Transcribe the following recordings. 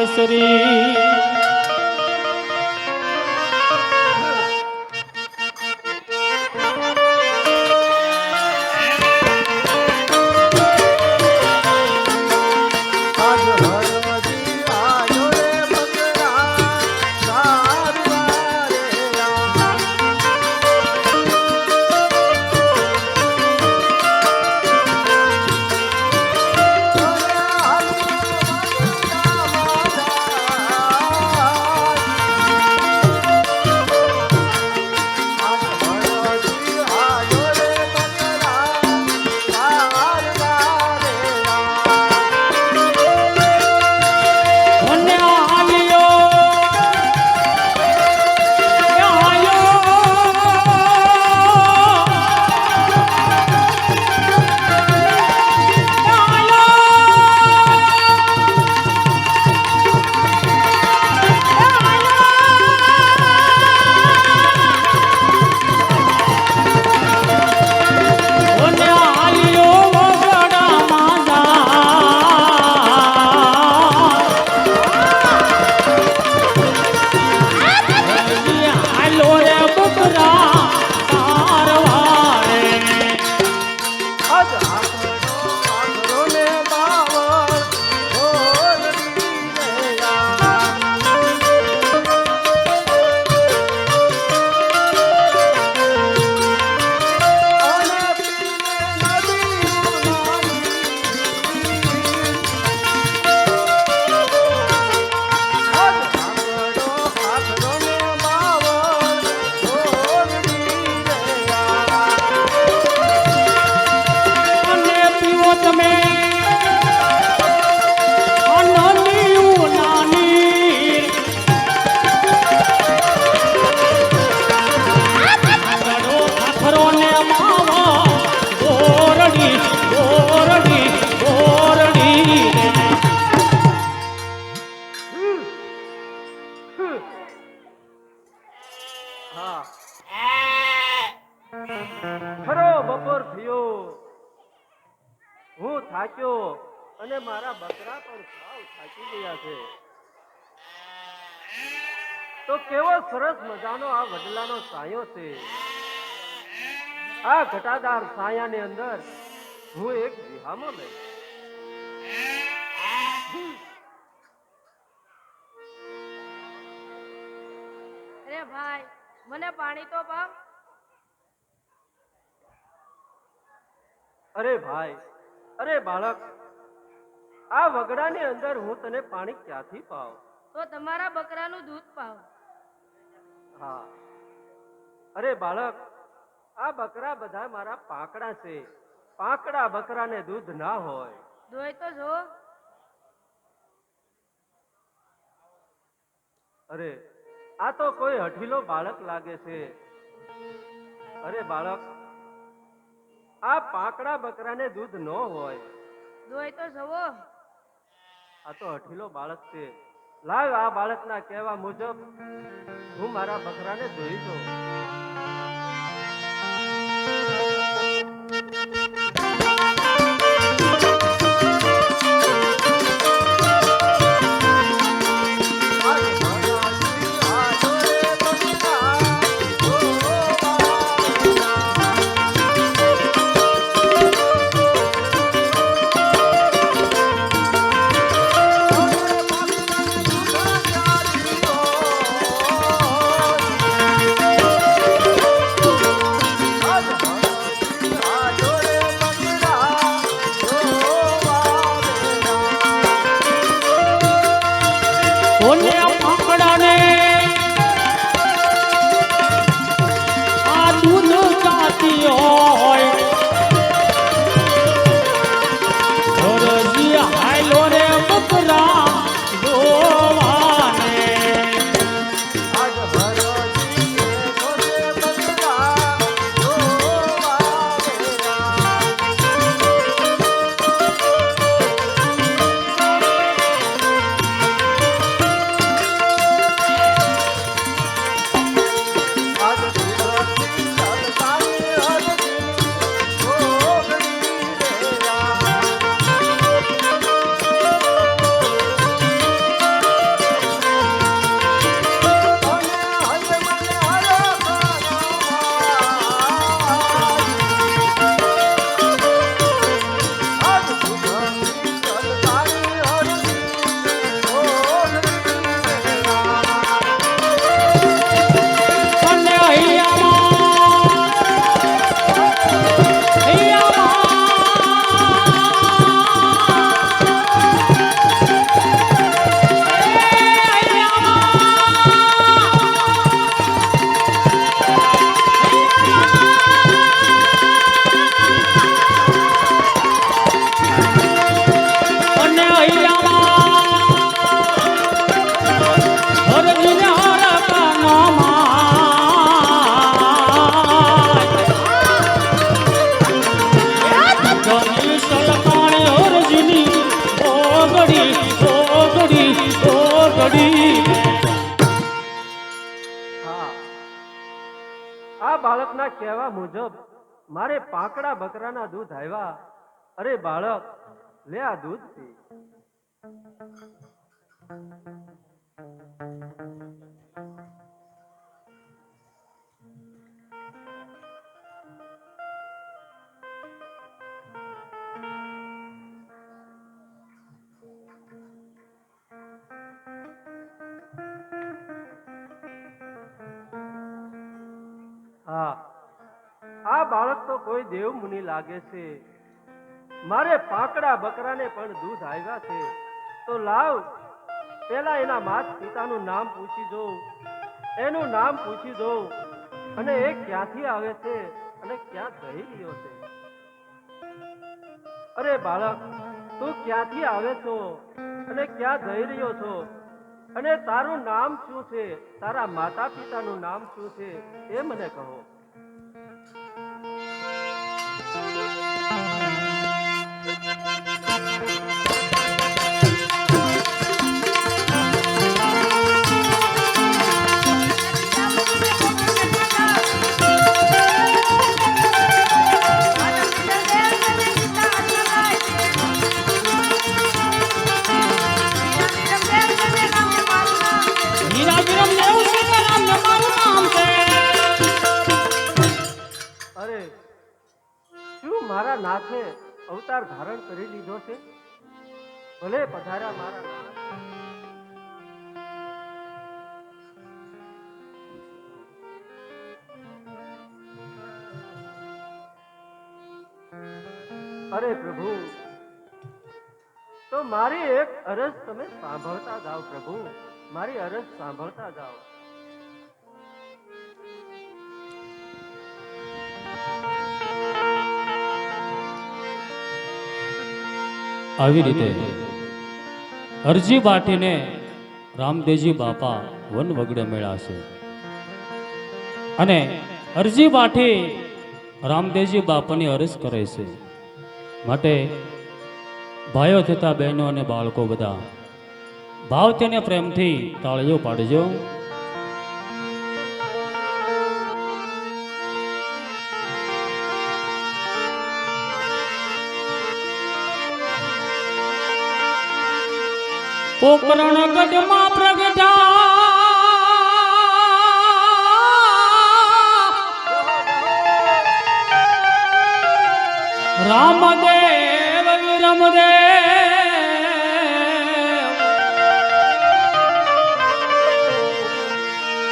ಕೇಸರಿ ગયા છે. તો કેવો સરસ મજાનો આ વડલાનો સાયો છે. આ ઘટાદાર સાયાની અંદર હું એક વિહામો લઈશ અરે ભાઈ મને પાણી તો પાવ. અરે ભાઈ અરે બાળક આ વગડાની અંદર હું તને પાણી ક્યાંથી પાવ તો તમારા બકરાનું દૂધ પાવ. હા. અરે બાળક આ બકરા બધા મારા પાંકડા છે. પાંકડા બકરાને દૂધ ના હોય. દોય તો જો. અરે આ તો કોઈ હઠીલો બાળક લાગે છે. અરે બાળક આ પાંકડા બકરાને દૂધ ન હોય. દોય તો જવો આ તો અઠીલો બાળક છે. લાવ આ બાળકના કહેવા મુજબ હું મારા બકરાને જોઈ દઉં બાળકના કહેવા મુજબ મારે પાકડા બકરાના દૂધ આવ્યા અરે બાળક લે આ દૂધ પી બાળક તો કોઈ દેવ મુનિ લાગે છે. મારે પાકડા બકરાને પણ દૂધ આવ્યા છે. તો લાવ, પેલા એના માત પિતાનું નામ પૂછી જોઉં. એનું નામ પૂછી જોઉં. અને એ ક્યાંથી આવે છે અને ક્યાં જઈ રહ્યો છે? અરે બાળક, તું ક્યાંથી આવે છો અને ક્યાં જઈ રહ્યો છો? અને તારું નામ શું છે? તારા માતા પિતાનું નામ શું છે? એ મને કહો. ભલે પધાર્યા મારા અરે પ્રભુ, તો મારી એક અરજ તમે સાંભળતા જાઓ પ્રભુ. મારી અરજ સાંભળતા જાઓ. આવી રીતે અરજી બાટીને રામદેવજી બાપા વન વગડે મેળાશે અને અરજી બાટી રામદેવજી બાપાની અરજ કરે છે. માટે ભાઈઓ થતા બહેનો અને બાળકો બધા ભાવ તેને પ્રેમથી તાળજો પાડજો. પોકરણ ગઢમાં પ્રગટા રામદેવ રમદેવ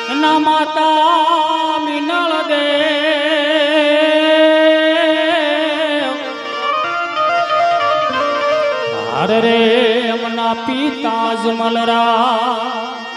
એના માતા રે એમના પિતા જ મલરા.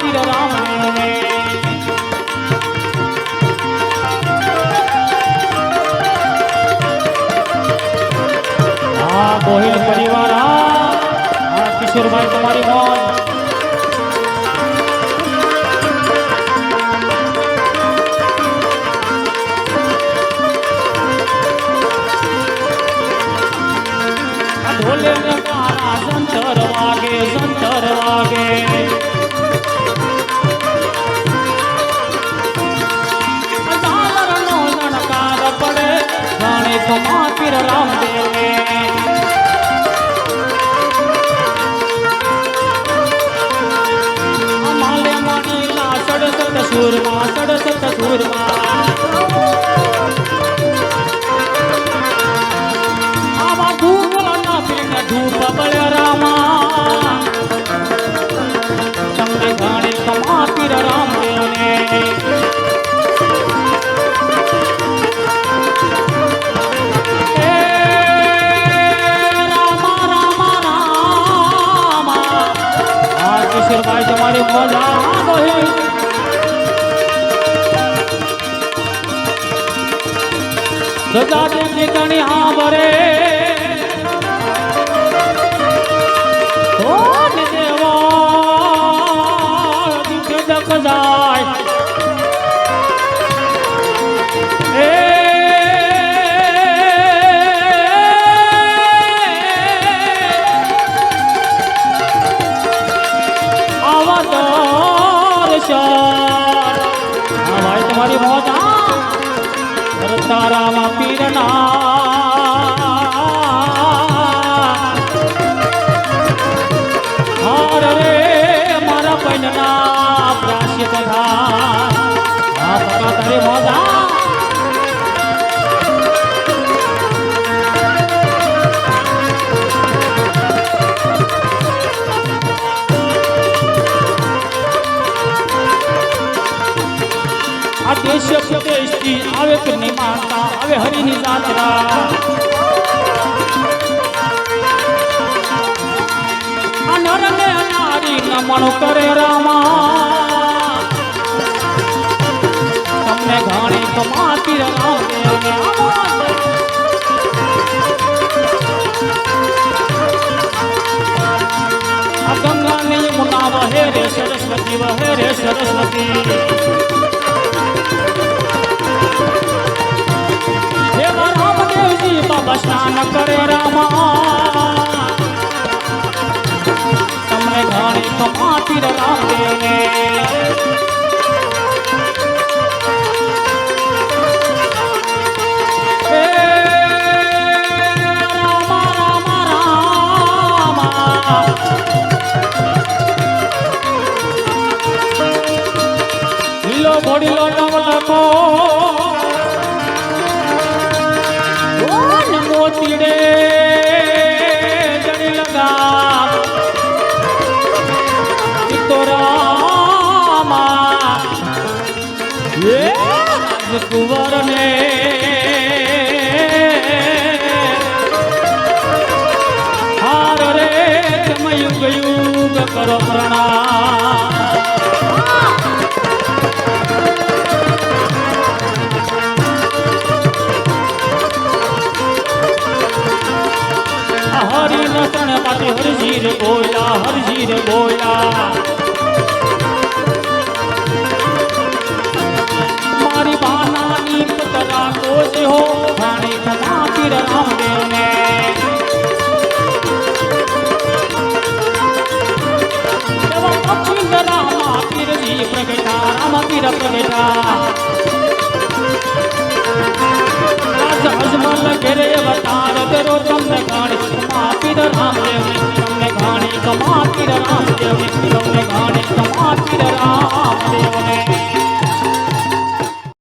પીર રામ ને ગોહિલ પરિવાર આ કિશોરભાઈ તમારી મોજ. જાણે કમા પીર સજા દેખી ગણી હાંભરે કોણ દેવા દુઃખ તારામાં પીરના. હાર રે મારા પૈનના પ્રાશ્ય કથા હા તારી મોજા દેશ પ્રદેશથી આવે કરની માનતા આવે હરિની જાત્રા. આ નર નમણ કરે રામા. તમને ઘણી રામ દેવને આવા આ ગંગા ને યમુના વહે રે સરસ્વતી, વહે રે સરસ્વતી. રામદેવજી સ્નાન કરે રામા. તમને ઘણી કમાતી રામદેવને રાજકુંવર ને હાર રે તમે યુગ યુગ કરો પ્રણામ. હરિ નસણ પાતે હરજીર બોલા હરજીર બોલા પુતરા કોશ હો ભાણી કમાતી રામદેવ ને અખિલ રામા પીરજી પ્રગટા, રામ પીર પ્રગટા. અજમલ ઘેરે અવતાર કરો તમને તમને ઘાણી કમાતી રામદેવ તમને ઘાણી કમાતી રામદેવ